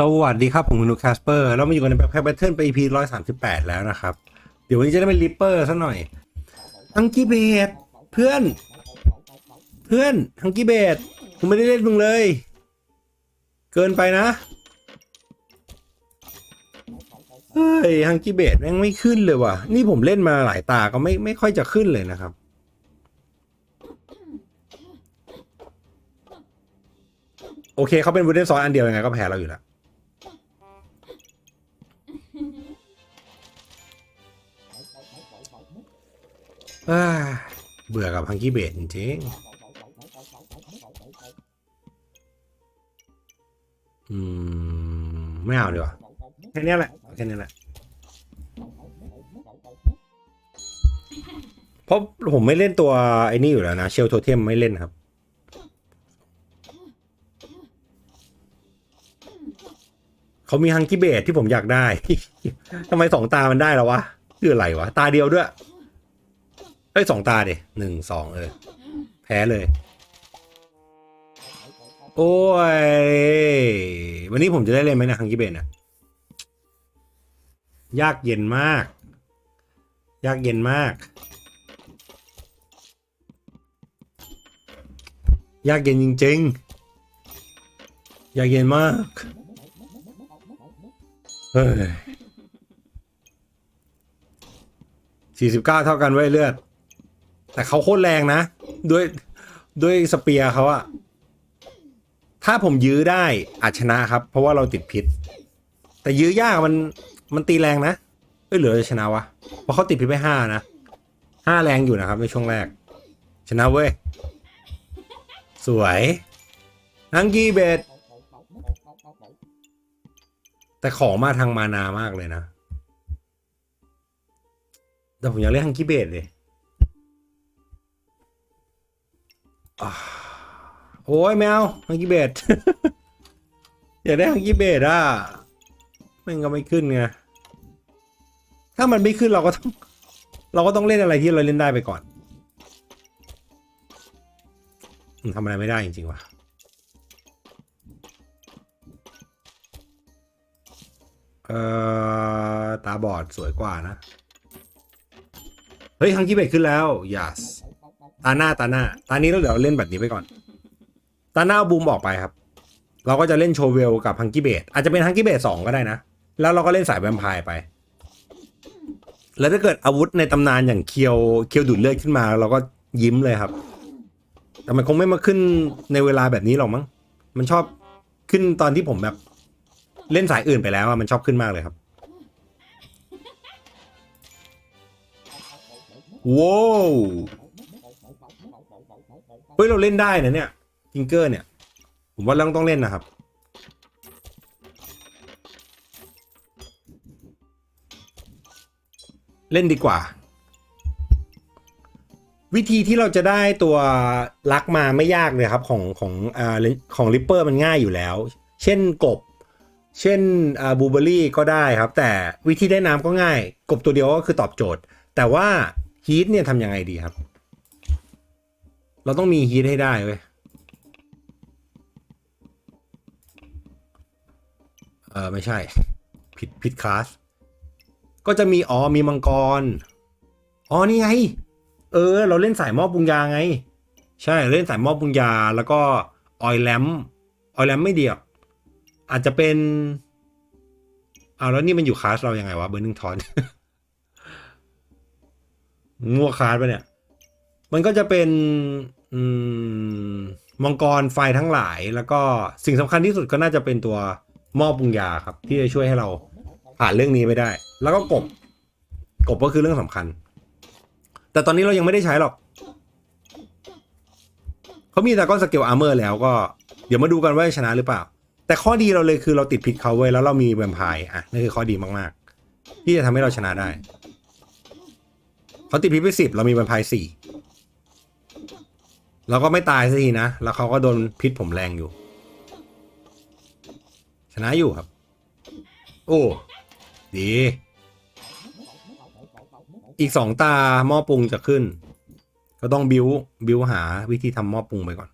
สวัสดีครับ ผมคุณนุกแคสเปอร์เรามาอยู่กันในแพ็คแบทเทิลไป EP ร้อยสามสิบแปดแล้วนะครับ เดี๋ยววันนี้จะได้เป็นริปเปอร์ซะหน่อยฮังกี้เบดเพื่อน เพื่อนฮังกี้เบดผมไม่ได้เล่นมึงเลย เกินไปนะ เฮ้ยฮังกี้เบดแม่งไม่ขึ้นเลยว่ะ นี่ผมเล่นมาหลายตาก็ไม่ไม่ค่อยจะขึ้นเลยนะครับโอเคเขาเป็นวูดเดนซอนอันเดียวยังไงก็แพ้เราอยู่แล้ว เบื่อกับฮังกี้เบดจริงอืม ไม่เอาดีกว่าแค่นี้แหละแค่นี้แหละเพราะผมไม่เล่นตัวไอ้นี่อยู่แล้วนะ เชลโทเทมไม่เล่นครับ เขามีฮังกี้เบดที่ผมอยากได้ทำไมสองตามันได้แล้ววะ คืออะไรวะ ตาเดียวด้วย เอ้ยสองตาดิหนึ่งสองเออ แพ้เลย โอ้ย วันนี้ผมจะได้เล่นไหมนะฮังกี้เบนอะยากเย็นมาก ยากเย็นมาก ยากเย็นจริงๆ ยากเย็นมาก เฮ้ยสี่สิบเก้าเท่ากันไว้เลือด แต่เขาโคตรแรงนะ ด้วยด้วยสเปียร์เขาอะถ้าผมยื้อได้อาจชนะครับ เพราะว่าเราติดพิษ แต่ยื้อยากมันมันตีแรงนะเอ้ยเหลือจะชนะวะเพราะเขาติดพิษไปห้านะห้าแรงอยู่นะครับในช่วงแรก ชนะเว้ย สวยนังกี้เบดแต่ของมาทางมานามากเลยนะ แต่ผมอยากเล่นฮังกี้เบดเลย โอ้ยแมวฮังกี้เบดอยากได้ฮังกี้เบดอะม่งก็ไม่ขึ้นไงถ้ามันไม่ขึ้นเราก็ต้อง เราก็ต้องเล่นอะไรที่เราเล่นได้ไปก่อนมันทำอะไรไม่ได้จริงๆว่ะเอ่อตาบอดสวยกว่านะ เฮ้ยฮังกี้เบดขึ้นแล้ว yes ตาหน้าตาหน้า ตานี้เราเดี๋ยวเล่นแบบนี้ไปก่อน ตาหน้าบูมออกไปครับ เราก็จะเล่นโชเวลกับฮังกี้เบดอาจจะเป็นฮังกี้เบดสองก็ได้นะ แล้วเราก็เล่นสายแวมไพร์ไป แล้วถ้าเกิดอาวุธในตำนานอย่างเคียวเคียวดูดเลือดขึ้นมา เราก็ยิ้มเลยครับ แต่มันคงไม่มาขึ้นในเวลาแบบนี้หรอกมั้ง มันชอบขึ้นตอนที่ผมแบบ เล่นสายอื่นไปแล้วอะมันชอบขึ้นมากเลยครับว้าว เฮ้ยเราเล่นได้นะเนี่ยทิงเกอร์เนี่ย ผมว่าเราต้องเล่นนะครับ เล่นดีกว่า วิธีที่เราจะได้ตัวลักมาไม่ยากเลยครับของของอ่าของริปเปอร์มันง่ายอยู่แล้ว เช่นกบ เช่นอ่าบูเบอรี่ก็ได้ครับ แต่วิธีได้น้ำก็ง่าย กบตัวเดียวก็คือตอบโจทย์ แต่ว่าฮีทเนี่ยทำยังไงดีครับ เราต้องมีฮีทให้ได้เว้ยเออไม่ใช่ ผิดผิดคลาส ก็จะมีอ๋อมีมังกร อ๋อนี่ไง เออ เราเล่นสายม้อปรุงยาไง ใช่เล่นสายม้อปรุงยา แล้วก็ออยแลมออยแลมไม่เดียวอาจจะเป็นเอาแล้วนี่มันอยู่คลาสเรายังไงวะเบอร์หนึ่งทอนมั่วคลาสไปะเนี่ย มันก็จะเป็น อืมมังกรไฟทั้งหลาย แล้วก็สิ่งสำคัญที่สุดก็น่าจะเป็นตัวหม้อปรุงยาครับ ที่จะช่วยให้เราผ่านเรื่องนี้ไปได้ แล้วก็กบ กบก็คือเรื่องสำคัญ แต่ตอนนี้เรายังไม่ได้ใช้หรอก เขามีดาก้อนสเกลอาร์เมอร์แล้วก็ เดี๋ยวมาดูกันว่าจะชนะหรือเปล่า แต่ข้อดีเราเลยคือเราติดผิดเขาไว้แล้วเรามีแวมไพร์อะนั่นคือข้อดีมากๆ ที่จะทำให้เราชนะได้ เขาติดพิษไปสิบเรามีแวมไพร์สี่ เราก็ไม่ตายสักทีนะ แล้วเขาก็โดนพิษผมแรงอยู่ ชนะอยู่ครับ โอ้ ดี อีกสองตาหม้อปรุงจะขึ้น ก็ต้องบิวบิวหาวิธีทำหม้อปรุงไปก่อน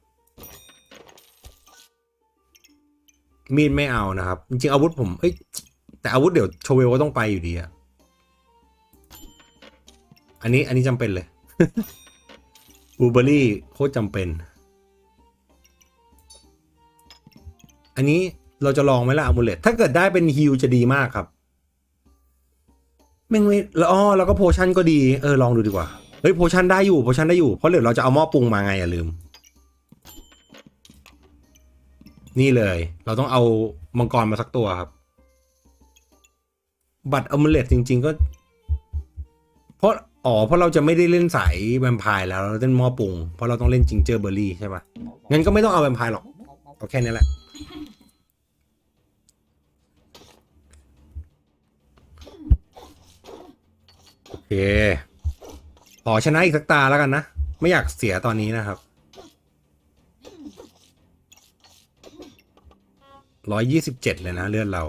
มีดไม่เอานะครับ จริงอาวุธผม เอ้ย แต่อาวุธเดี๋ยวโชเวลก็ต้องไปอยู่ดีอะอันนี้อันนี้จำเป็นเลย บูเบอรี่โคตรจำเป็น อันนี้เราจะลองไหมล่ะอามูเลตถ้าเกิดได้เป็นฮิลจะดีมากครับแม่งไม่แล้วอ๋อแล้วก็โพชั่นก็ดี เออ ลองดูดีกว่า เฮ้ย โพชั่นได้อยู่ โพชั่นได้อยู่ เพราะเดี๋ยวเราจะเอาหม้อปรุงมาไงอย่าลืม นี่เลย เราต้องเอามังกรมาสักตัวครับ บัตรอมูเลตจริง ๆ ก็ เพราะ อ๋อ เพราะเราจะไม่ได้เล่นสายแวมไพร์แล้วเราเล่นหม้อปรุง เพราะเราต้องเล่นจิงเจอร์เบอร์รี่ใช่ปะงั้นก็ไม่ต้องเอาแวมไพร์หรอก เอาแค่นี้แหละ โอเค ขอชนะอีกสักตาแล้วกันนะ ไม่อยากเสียตอนนี้นะครับร้อยยี่สิบเจ็ดเลยนะเลือดเรา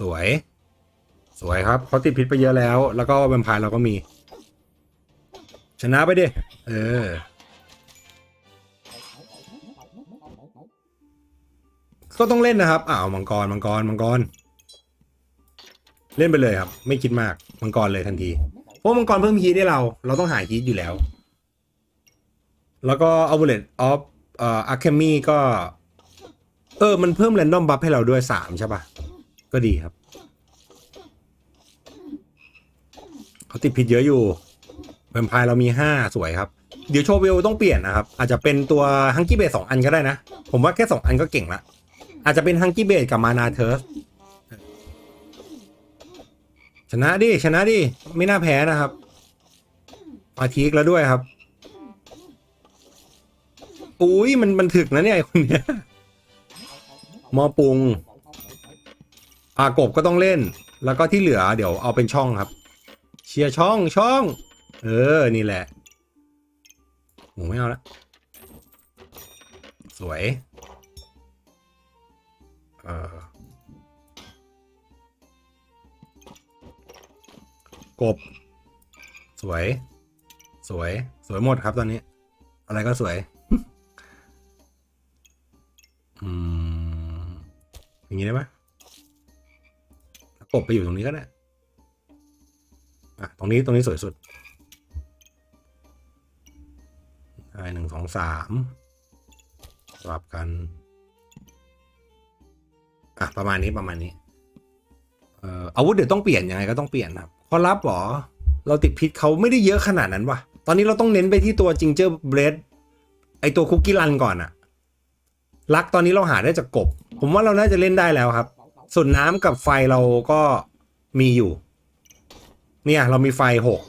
สวย สวยครับเขาติดพิษไปเยอะแล้ว แล้วก็แวมไพร์เราก็มี ชนะไปดิ เออ ก็ต้องเล่นนะครับ อ้าวมังกรมังกรมังกร เล่นไปเลยครับ ไม่คิดมากมังกรเลยทันที เพราะมังกรเพิ่มฮีทให้เรา เราต้องหาฮีทอยู่แล้ว แล้วก็เอาบุเลตออฟเอ่ออะเคมีก็ เออ มันเพิ่มแรนดอมบัฟให้เราด้วยสามใช่ปะก็ดีครับ เขาติดผิดเยอะอยู่แวมไพร์เรามีห้าสวยครับ เดี๋ยวโชเวลต้องเปลี่ยนนะครับ อาจจะเป็นตัวฮังกี้เบสสองอันก็ได้นะ ผมว่าแค่สองอันก็เก่งละ อาจจะเป็นฮังกี้เบสกับมานาเทิร์สชนะดิ ชนะดิ ไม่น่าแพ้นะครับอาทีกแล้วด้วยครับ อุ้ยมันมันถึกนะเนี่ยไอคนเนี้ยมอปรุงอากบก็ต้องเล่น แล้วก็ที่เหลือเดี๋ยวเอาเป็นช่องครับ เชียร์ช่องช่อง เออ นี่แหละหมูไม่เอาละ สวย เออกบ สวย สวย สวยหมดครับตอนนี้ อะไรก็สวย อืม อย่างนี้ได้ไหมกบไปอยู่ตรงนี้ก็ได้ อะตรงนี้ตรงนี้สวยสุดได้หนึ่งสองสามสลับกัน อะ ประมาณนี้ประมาณนี้เอ่ออาวุธเดี๋ยวต้องเปลี่ยนยังไงก็ต้องเปลี่ยนครับเพราะรับหรอ เราติดพิษเขาไม่ได้เยอะขนาดนั้นวะตอนนี้เราต้องเน้นไปที่ตัวจิงเจอร์เบรดไอตัวคุกกี้รันก่อนอะลักตอนนี้เราหาได้จากกบ ผมว่าเราน่าจะเล่นได้แล้วครับ ส่วนน้ำกับไฟเราก็มีอยู่ เนี่ยเรามีไฟหก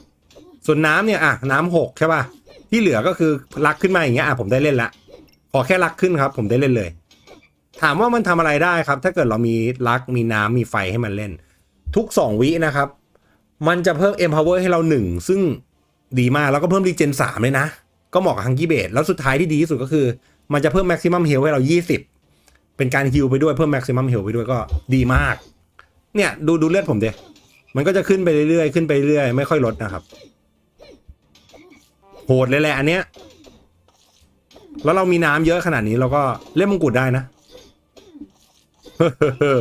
ส่วนน้ำเนี่ยอะน้ำหกใช่ป่ะที่เหลือก็คือลักขึ้นมาอย่างเงี้ยอะผมได้เล่นละขอแค่ลักขึ้นครับ ผมได้เล่นเลย ถามว่ามันทำอะไรได้ครับ ถ้าเกิดเรามีลักมีน้ำมีไฟให้มันเล่น ทุก 2 วินะครับ มันจะเพิ่ม empower ให้เรา 1 ซึ่งดีมากแล้วก็เพิ่ม regen 3เลยนะ ก็เหมาะกับฮังกี้เบดแล้วสุดท้ายที่ดีที่สุดก็คือ มันจะเพิ่ม maximum heal ให้เรา 20 เป็นการฮิลไปด้วยเพิ่ม maximum heal ไปด้วยก็ดีมาก เนี่ยดูดูเลือดผมเด มันก็จะขึ้นไปเรื่อยๆขึ้นไปเรื่อยๆไม่ค่อยลดนะครับโหดเลยแหละอันเนี้ย แล้วเรามีน้ำเยอะขนาดนี้เราก็เล่นมงกุฎได้นะ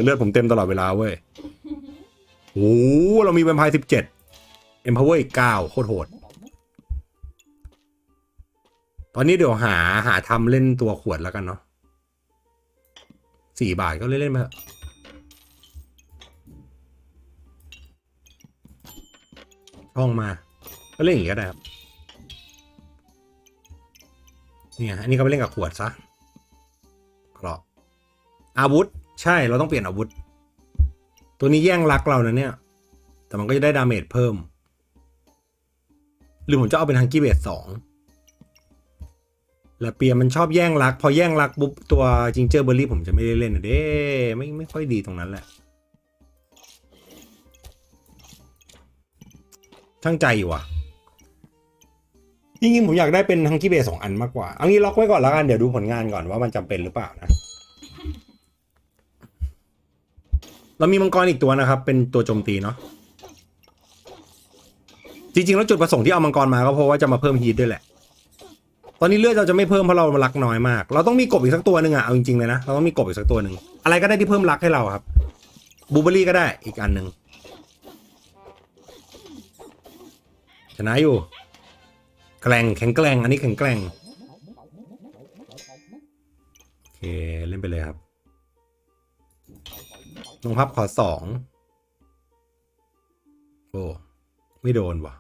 เลือดผมเต็มตลอดเวลาเว้ยโอ้เรามีแวมไพร์สิบเจ็ดเอ็มพาวเวอร์อีกเก้าโคตรโหด ตอนนี้เดี๋ยวหาหาทำเล่นตัวขวดแล้วกันเนาะสี่บาทก็เล่นเล่นไปเถอะ ช่องมา ก็เล่นอย่างนี้ก็ได้ครับเนี่ยอันนี้ก็ไปเล่นกับขวดซะกรอบอาวุธ ใช่เราต้องเปลี่ยนอาวุธ ตัวนี้แย่งรักเรานะเนี่ย แต่มันก็จะได้ดาเมจเพิ่ม หรือผมจะเอาเป็นฮังกี้เบสสองแล้วเปียมันชอบแย่งรัก พอแย่งรักปุ๊บตัวจิงเจอร์เบอร์รี่ผมจะไม่ได้เล่นนะเด้ไม่ไม่ค่อยดีตรงนั้นแหละ ช่างใจอยู่ว่ะจริงๆผมอยากได้เป็นฮังกี้เบสสองอันมากกว่าเอางี้ล็อกไว้ก่อนแล้วกันเดี๋ยวดูผลงานก่อนว่ามันจำเป็นหรือเปล่านะเรามีมังกรอีกตัวนะครับ เป็นตัวโจมตีเนาะจริงๆแล้วจุดประสงค์ที่เอามังกรมาก็เพราะว่าจะมาเพิ่มฮีทด้วยแหละ ตอนนี้เลือดเราจะไม่เพิ่มเพราะเรารักน้อยมาก เราต้องมีกบอีกสักตัวหนึ่งอะเอาจริงๆเลยนะเราต้องมีกบอีกสักตัวหนึ่งอะไรก็ได้ที่เพิ่มรักให้เราครับบูเบอรี่ก็ได้อีกอันหนึ่ง ชนะอยู่ แกร่งแข็งแกร่งอันนี้แข็งแกร่งโอเค เล่นไปเลยครับลงพับขอสองโอ้ไม่โดนว่ะ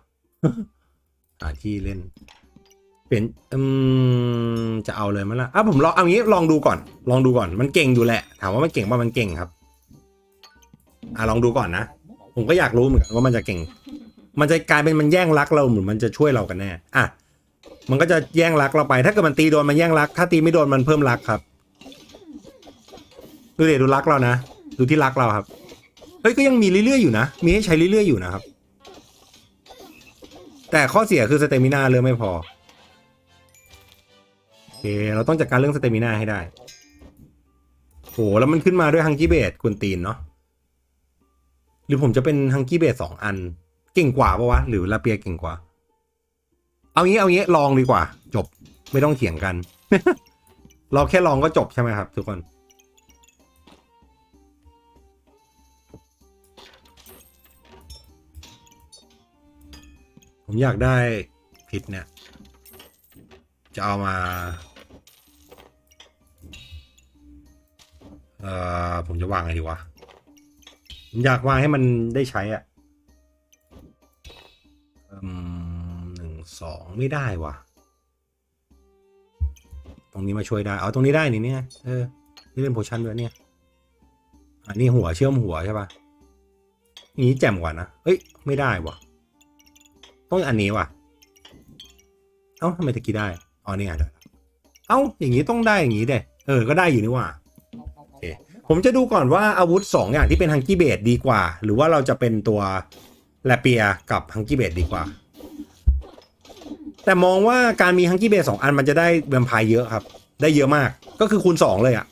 หาที่เล่น เปลี่ยนอืมจะเอาเลยมั้ยล่ะอะผมลองเอางี้ลองดูก่อน ลองดูก่อน มันเก่งอยู่แหละ ถามว่ามันเก่งป่ะมันเก่งครับ อะลองดูก่อนนะ ผมก็อยากรู้เหมือนกันว่ามันจะเก่ง มันจะกลายเป็นมันแย่งรักเราเหมือนมันจะช่วยเรากันแน่อะมันก็จะแย่งรักเราไป ถ้าเกิดมันตีโดนมันแย่งรัก ถ้าตีไม่โดนมันเพิ่มรักครับ ดูเดี๋ยวดูรักเรานะดูที่รักเราครับเฮ้ยก็ยังมีเรื่อยๆอยู่นะมีให้ใช้เรื่อยๆอยู่นะครับ แต่ข้อเสียคือสเตมินาเริ่มไม่พอโอเคเราต้องจัดการเรื่องสเตมินาให้ได้โหแล้วมันขึ้นมาด้วยฮังกี้เบดกวนตีนเนาะหรือผมจะเป็นฮังกี้เบดสองอัน เก่งกว่าปะวะ หรือลาเปียเก่งกว่า เอางี้เอางี้ลองดีกว่า จบไม่ต้องเถียงกัน เราแค่ลองก็จบใช่ไหมครับ ทุกคน ผมอยากได้พิษเนี่ย จะเอามา เอ่อ ผมจะวางไงดีวะ ผมอยากวางให้มันได้ใช้อะ่ะ หนึ่งสองไม่ได้วะตรงนี้มาช่วยได้ เอาตรงนี้ได้นี่เนี่ยเออนี่เป็นโพชั่นด้วยเนี่ย อันนี้หัวเชื่อมหัวใช่ปะนี้แจ่มกว่านะเอ้ย ไม่ได้วะต้องอันนี้ว่ะ เอ้าทำไมตะกี้ได้ อ๋อนี่ไงได้แล้วเอ้า อย่างนี้ต้องได้อย่างนี้เด้เออ ก็ได้อยู่นี่ว่าผมจะดูก่อนว่าอาวุธ 2 อย่างที่เป็นฮังกี้เบดดีกว่า หรือว่าเราจะเป็นตัว แลเปียกับฮังกี้เบดดีกว่า แต่มองว่าการมีฮังกี้เบดสองอันมันจะได้แวมไพร์เยอะครับ ได้เยอะมากก็คือคูณ2เลยอะ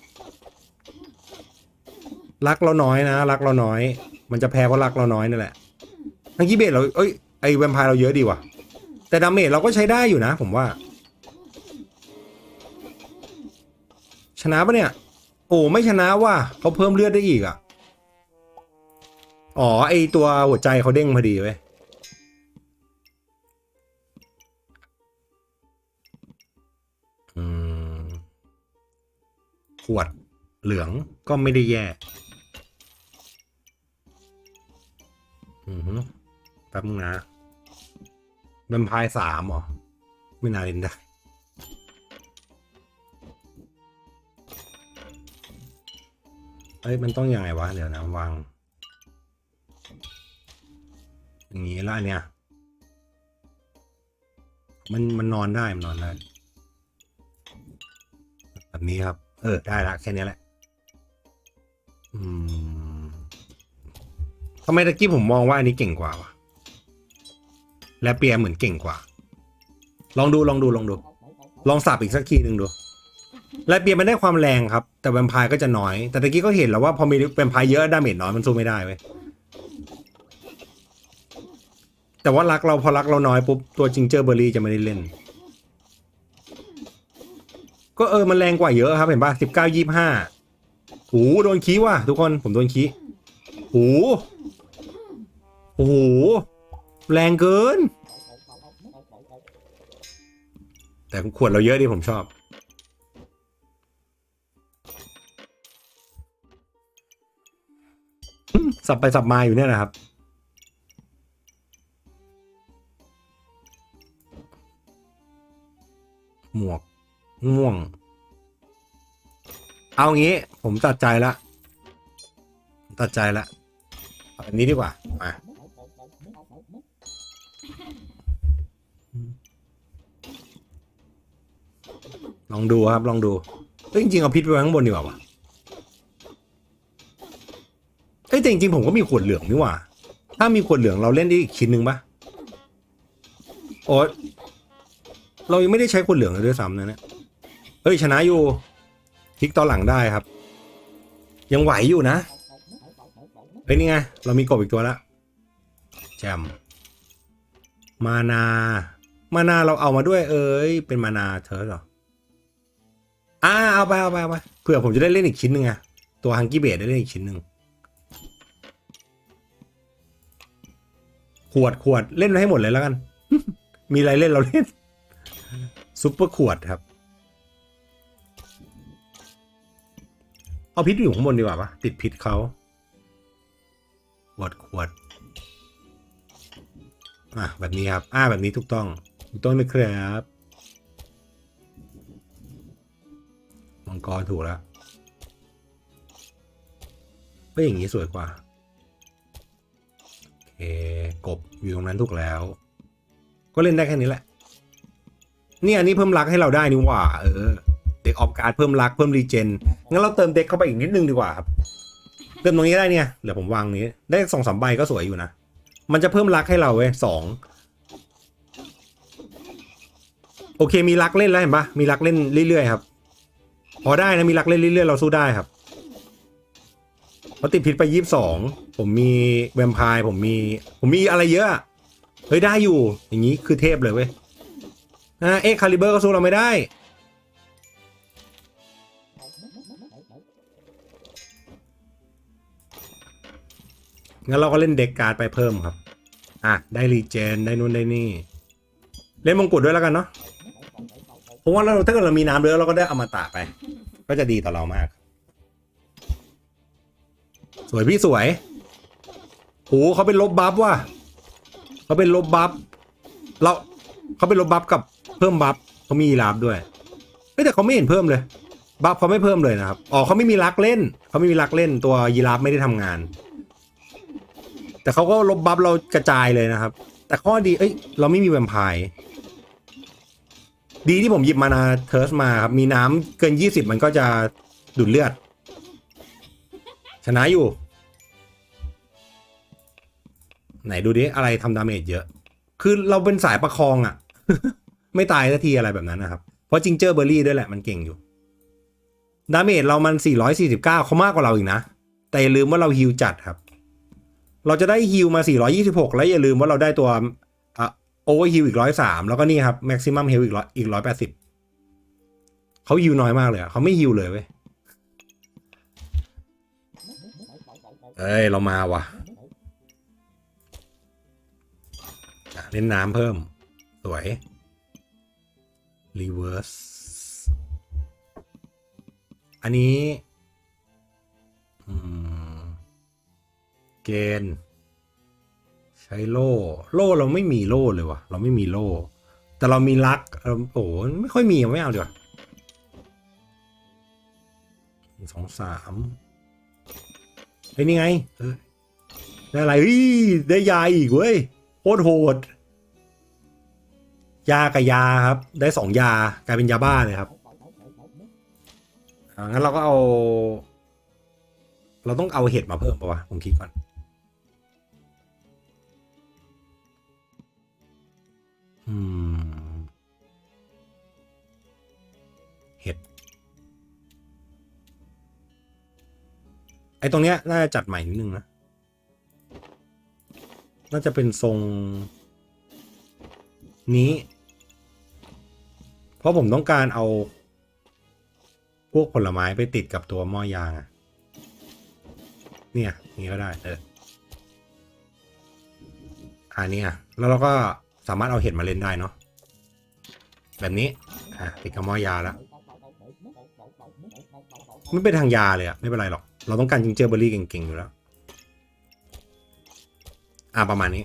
รักเราน้อยนะ รักเราน้อย มันจะแพ้เพราะรักเราน้อยนั่นแหละฮังกี้เบดเราเอ้ยไอแวมไพร์เราเยอะดีว่ะ แต่ดาเมจเราก็ใช้ได้อยู่นะ ผมว่า ชนะปะเนี่ย โอ้ไม่ชนะว่ะเขาเพิ่มเลือดได้อีกอะ อ๋อ ไอตัวหัวใจเขาเด้งพอดีเว้ยขวดเหลืองก็ไม่ได้แย่แป๊บนึงนะแวมพร์สามหรอ ไม่น่าเล่นได้เอ้ย มันต้องยังไงวะ เดี๋ยวนะวาง อย่างนี้ล้วอันเนี่ย มันมันนอนได้มันนอนได้แบบนี้ครับ เออ ได้ละแค่นี้แหละ อืมทำไมตะกี้ผมมองว่าอันนี้เก่งกว่าวะและเปียเหมือนเก่งกว่า ลองดูลองดูลองดู ลองสับอีกสักทีหนึ่งดู และเปียมันได้ความแรงครับ แต่แวมไพร์ก็จะน้อย แต่ตะกี้ก็เห็นแล้วว่าพอมีแวมไพร์เยอะดาเมจน้อยมันสู้ไม่ได้เว้ย แต่ว่ารักเราพอรักเราน้อยปุ๊บตัวจิงเจอร์เบอร์รี่จะไม่ได้เล่น ก็เออมันแรงกว่าเยอะครับเห็นป่ะสิบเก้ายี่ห้าหูโดนคีว่ะทุกคนผมโดนคีหูโอ้โหแรงเกิน แต่ขวดเราเยอะดิผมชอบสับไปสับมาอยู่เนี่ยนะครับ กม่วง เอางี้ ผมตัดใจละตัดใจละอันนี้ดีกว่ามาลองดูครับลองดูเอ้ยจริงๆเอาพิษไปไว้ข้างบนดีกว่าวะเอ้ยแต่จริงๆผมก็มีขวดเหลืองนี่หว่า ถ้ามีขวดเหลืองเราเล่นได้อีกชิ้นหนึ่งปะโอ๊ตเรายังไม่ได้ใช้ขวดเหลืองเลยด้วยซ้ำนะเนี่ย เฮ้ยชนะอยู่พลิกตอนหลังได้ครับ ยังไหวอยู่นะเฮ้ยนี่ไงเรามีกบอีกตัวละแจมมานา มานาเราเอามาด้วย เอ้ยเป็นมานาเธอเหรออ่าเอาไปเอาไปเอาไปเผื่อผมจะได้เล่นอีกชิ้นหนึ่งอะตัวฮังกี้เบดได้เล่นอีกชิ้นหนึ่งขวดขวดเล่นให้หมดเลยแล้วกัน มีอะไรเล่นเราเล่นซุปเปอร์ขวดครับ เอาพิษอยู่ข้างบนดีกว่าปะติดพิษเขาขวดขวดอะแบบนี้ครับ อ่าแบบนี้ถูกต้อง ถูกต้องนะครับมังกรถูกแล้วก็อย่างนี้สวยกว่าโอเคกบอยู่ตรงนั้นถูกแล้ว ก็เล่นได้แค่นี้แหละเนี่ยอันนี้เพิ่มรักให้เราได้นี่หว่า เออ ด็กออฟการ์ดเพิ่มรักเพิ่มรีเจนงั้นเราเติมเด็กเข้าไปอีกนิดนึงดีกว่าครับเติมตรงนี้ได้เนี่ยเดี๋ยวผมวางนี้ได้สองสามใบก็สวยอยู่นะ มันจะเพิ่มรักให้เราเว้ยสองโอเคมีรักเล่นแล้วเห็นปะมีรักเล่นเรื่อยๆครับพอได้นะมีรักเล่นเรื่อยๆเราสู้ได้ครับเพราติดพิษไปยี่สิบสองผมมีแวมไพร์ผมมีผมมีอะไรเยอะอะเฮ้ยได้อยู่ อย่างนี้คือเทพเลยเว้ยอ่าเอ็กคาลิเบอร์ก็สู้เราไม่ได้ งั้นเราก็เล่นเด็กการ์ดไปเพิ่มครับ อะ ได้รีเจน ได้นู่นได้นี่ เล่นมงกุฎด้วยแล้วกันเนาะเพราะว่าเราถ้าเกิดเรามีน้ำเยอะเราก็ได้อมตะไป ก็จะดีต่อเรามาก สวยพี่สวยโหเขาเป็นลบบัฟว่ะเขาเป็นลบบัฟเราเขาเป็นลบบัฟกับเพิ่มบัฟเขามียีราฟด้วยแต่เขาไม่เห็นเพิ่มเลยบัฟเขาไม่เพิ่มเลยนะครับ อ๋อเขาไม่มีรักเล่น เขาไม่มีรักเล่นตัวยีราฟไม่ได้ทำงาน แต่เขาก็ลบบัฟเรากระจายเลยนะครับ แต่ข้อดีเอ้ยเราไม่มีแวมไพร์ดีที่ผมหยิบมานาเทิร์สมาครับมีน้ำเกินยี่สิบมันก็จะดูดเลือด ชนะอยู่ ไหนดูดิอะไรทำดาเมจเยอะ คือเราเป็นสายประคองอะ่ะ ไม่ตายสักทีอะไรแบบนั้นนะครับ เพราะจิงเจอร์เบอร์รี่ด้วยแหละมันเก่งอยู่ ดาเมจเรามัน 449เขามากกว่าเราอีกนะ แต่อย่าลืมว่าเราฮิวจัดครับ เราจะได้ฮิวมา 426 แล้วอย่าลืมว่าเราได้ตัวโอเวอร์ฮิวอีก 103 แล้วก็นี่ครับแม็กซิมัมฮิวอีกร้อยอีก 180เขาฮิวน้อยมากเลยเขาไม่ฮิวเลยเว้ยเอ้ย เรามาวะ่ะเล่นน้ำเพิ่ม สวย รีเวิร์ส อันนี้ เกณฑ์ใช้โล่ โล่เราไม่มีโล่เลยวะเราไม่มีโล่ แต่เรามีลักเราโอ้โหไม่ค่อยมีไม่เอาดีกว่าหนึ่งสองสามไอ้ยนี่ไงได้อะไรเฮ้ยได้ยาอีกเว้ยโคตรโหด ยากับยาครับ ได้สองยากลายเป็นยาบ้าเลยครับงั้นเราก็เอา เราต้องเอาเห็ดมาเพิ่มปะวะผมคิดก่อน เห็ด ไอตรงเนี้ย น่าจะจัดใหม่นิดนึงนะ น่าจะเป็นทรง นี้ เพราะผมต้องการเอา พวกผลไม้ไปติดกับตัวหม้อยางอะเนี่ย นี้ก็ได้เอออันนี้อะ แล้วเราก็ สามารถเอาเห็ดมาเล่นได้เนาะแบบนี้อะติดกับหม้อยาแล้วไม่เป็นทางยาเลยอะไม่เป็นไรหรอก เราต้องการจิงเจอร์เบอร์รี่เก่งๆอยู่แล้ว อะประมาณนี้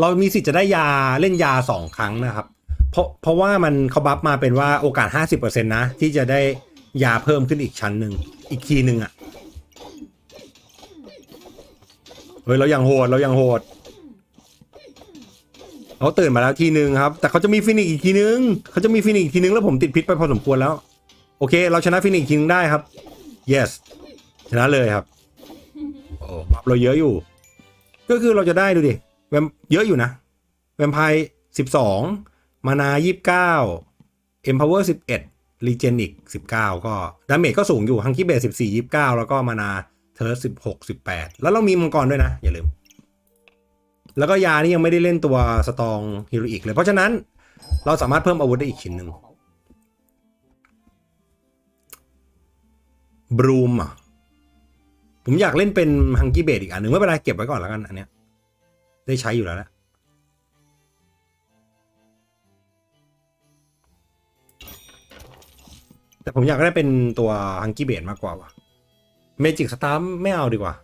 เรามีสิทธิ์จะได้ยาเล่นยาสองครั้งนะครับ เพราะเพราะว่ามันเขาบัฟมาเป็นว่าโอกาส 50%นะ ที่จะได้ยาเพิ่มขึ้นอีกชั้นหนึ่งอีกทีหนึ่งอะ่ะเฮ้ยเรายังโหดเรายังโหด เขาตื่นมาแล้วทีหนึ่งครับ แต่เขาจะมีฟินิกอีกทีนึงเขาจะมีฟินิกอีกทีนึงแล้วผมติดพิษไปพอสมควรแล้ว โอเค เราชนะฟินิกอีกทีนึงได้ครับ yes ชนะเลยครับโอ้บัฟเราเยอะอยู่ ก็คือเราจะได้ดูดิแวมเยอะอยู่นะ แวมไพร์สิบสองมานายี่สิบเก้าเอ็มพาวเวอร์สิบเอ็ดรีเจนอีกสิบเก้าก็ดาเมจก็สูงอยู่ฮังกี้เบสสิบสี่ยี่สิบเก้าแล้วก็มานาเทอร์สิบหกสิบแปดแล้วเรามีมังกรด้วยนะ อย่าลืม แล้วก็ยานี่ยังไม่ได้เล่นตัวสตองฮิโรอีกเลย เพราะฉะนั้นเราสามารถเพิ่มอาวุธได้อีกชิ้นหนึ่งบรูมอะ ผมอยากเล่นเป็นฮังกี้เบดอีกอันหนึ่งไม่เป็นไรเก็บไว้ก่อนแล้วกันอันเนี้ย ได้ใช้อยู่แล้วแหละแต่ผมอยากได้เป็นตัวฮังกี้เบดมากกว่าว่ะเมจิกสตาร์ไม่เอาดีกว่า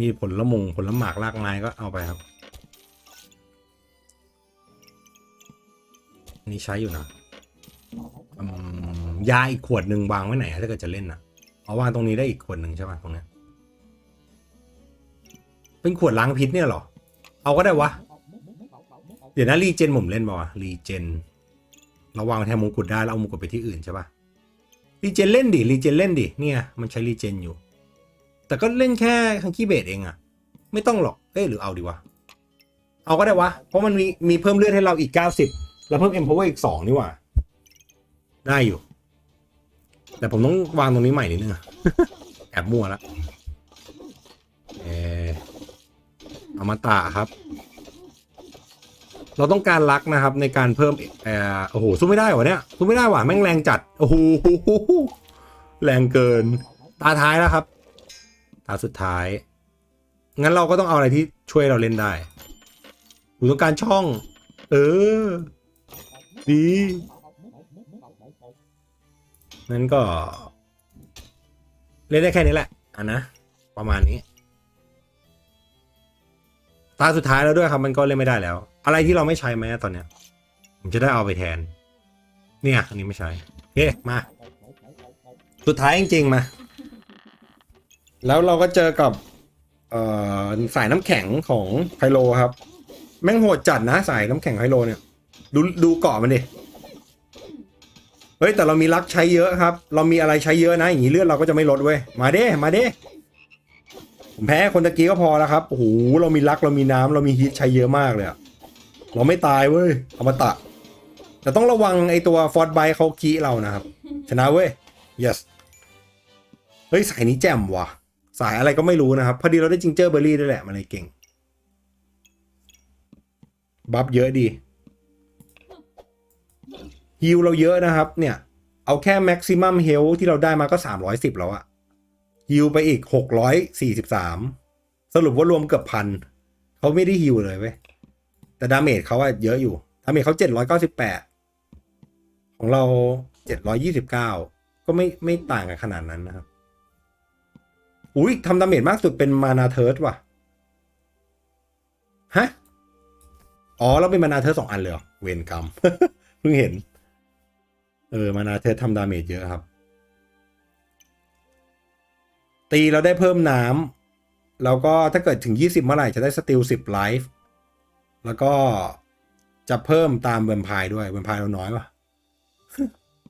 มีผลละมงผลละหมากลากไม้ก็เอาไปครับนี่ใช้อยู่นะยาอีกขวดหนึ่งวางไว้ไหนถ้าเกิดจะเล่นนะเอาวางตรงนี้ได้อีกขวดหนึ่งใช่ป่ะตรงเนี้ยเป็นขวดล้างพิษเนี่ยหรอ เอาก็ได้วะ เดี๋ยวนะรีเจนผมเล่นป่าวะรีเจนเราวางแทนมงกุฎได้แล้วเอามงกุฎไปที่อื่นใช่ป่ะรีเจนเล่นดิรีเจนเล่นดิเนี่ยมันใช้รีเจนอยู่ แต่ก็เล่นแค่ฮังกี้เบดเองอะไม่ต้องหรอก เอ้ยหรือเอาดีวะ เอาก็ได้วะ เพราะมันมีมีเพิ่มเลือดให้เราอีก 90 แล้วเพิ่ม empower อีก 2 นี่หว่า ได้อยู่ แต่ผมต้องวางตรงนี้ใหม่นิดนึงอะแอบมั่วแล้วเออเอามาตาครับ เราต้องการลักนะครับ ในการเพิ่มเออโอ้โหสู้ไม่ได้วะเนี่ยสู้ไม่ได้ว่ะแม่งแรงจัด โอ้โหแรงเกิน ตาท้ายแล้วครับ ตาสุดท้าย งั้นเราก็ต้องเอาอะไรที่ช่วยเราเล่นได้ผมต้องการช่อง เออ ดีงั้นก็ เล่นได้แค่นี้แหละอะนะ ประมาณนี้ ตาสุดท้ายแล้วด้วยครับ มันก็เล่นไม่ได้แล้ว อะไรที่เราไม่ใช้ไหมตอนเนี้ย ผมจะได้เอาไปแทน เนี่ย อันนี้ไม่ใช่โอเคมา สุดท้ายจริงๆมา แล้วเราก็เจอกับเอ่อสายน้ำแข็งของไพโลครับ แม่งโหดจัดนะสายน้ำแข็งไพโลเนี่ย ดูดูเกาะมันดิเฮ้ยแต่เรามีลักใช้เยอะครับ เรามีอะไรใช้เยอะนะอย่างนี้เลือดเราก็จะไม่ลดเว้ยมาเด้มาเด้ผมแพ้คนตะกี้ก็พอแล้วครับโอ้โหเรามีลักเรามีน้ำเรามีฮีทใช้เยอะมากเลยอะเราไม่ตายเว้ยอมตะ แต่ต้องระวังไอตัวฟอร์ดไบเขาคีเรานะครับ ชนะเว้ย yes เฮ้ยสายนี้แจ่มว่ะ สายอะไรก็ไม่รู้นะครับ พอดีเราได้จิงเจอร์เบอร์รี่ด้วยแหละ มันเลยเก่ง บัฟเยอะดีฮิลเราเยอะนะครับ เนี่ย เอาแค่แม็กซิมัมเฮลที่เราได้มาก็ 310 แล้วอะฮิลไปอีก 643 สรุปว่ารวมเกือบพันเขาไม่ได้ฮิลเลยเว้ยแต่ดาเมจเขาอะเยอะอยู่ดาเมจเขา798 ของเรา 729 ก็ไม่ไม่ต่างกันขนาดนั้นนะครับ อุ้ยทำดาเมจมากสุดเป็นมานาเทิร์ดว่ะ ฮะ อ๋อเราเป็นมานาเทิร์ดสองอันเลยเหรอเวนกรรม เพิ่งเห็น เออ มานาเทิร์ดทำดาเมจเยอะครับ ตีเราได้เพิ่มน้ำ แล้วก็ถ้าเกิดถึง 20 เมื่อไหร่จะได้สติล10ไลฟ์ แล้วก็จะเพิ่มตามแวมไพร์ด้วยแวมไพร์เราน้อยป่ะ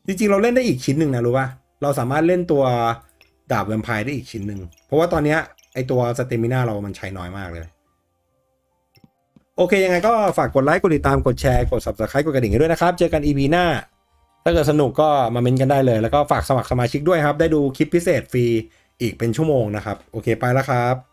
จริงๆ เราเล่นได้อีกชิ้นหนึ่งนะรู้ป่ะ เราสามารถเล่นตัว ดาบแวมไพร์ได้อีกชิ้นหนึ่ง เพราะว่าตอนเนี้ยไอตัวสเตมิน่าเรามันใช้น้อยมากเลย โอเค ยังไงก็ฝากกดไลค์ กดติดตาม กดแชร์ กด subscribe กดกระดิ่งด้วยนะครับ เจอกัน EP หน้า ถ้าเกิดสนุกก็มาเมนกันได้เลย แล้วก็ฝากสมัครสมาชิกด้วยครับ ได้ดูคลิปพิเศษฟรีอีกเป็นชั่วโมงนะครับ โอเค ไปแล้วครับ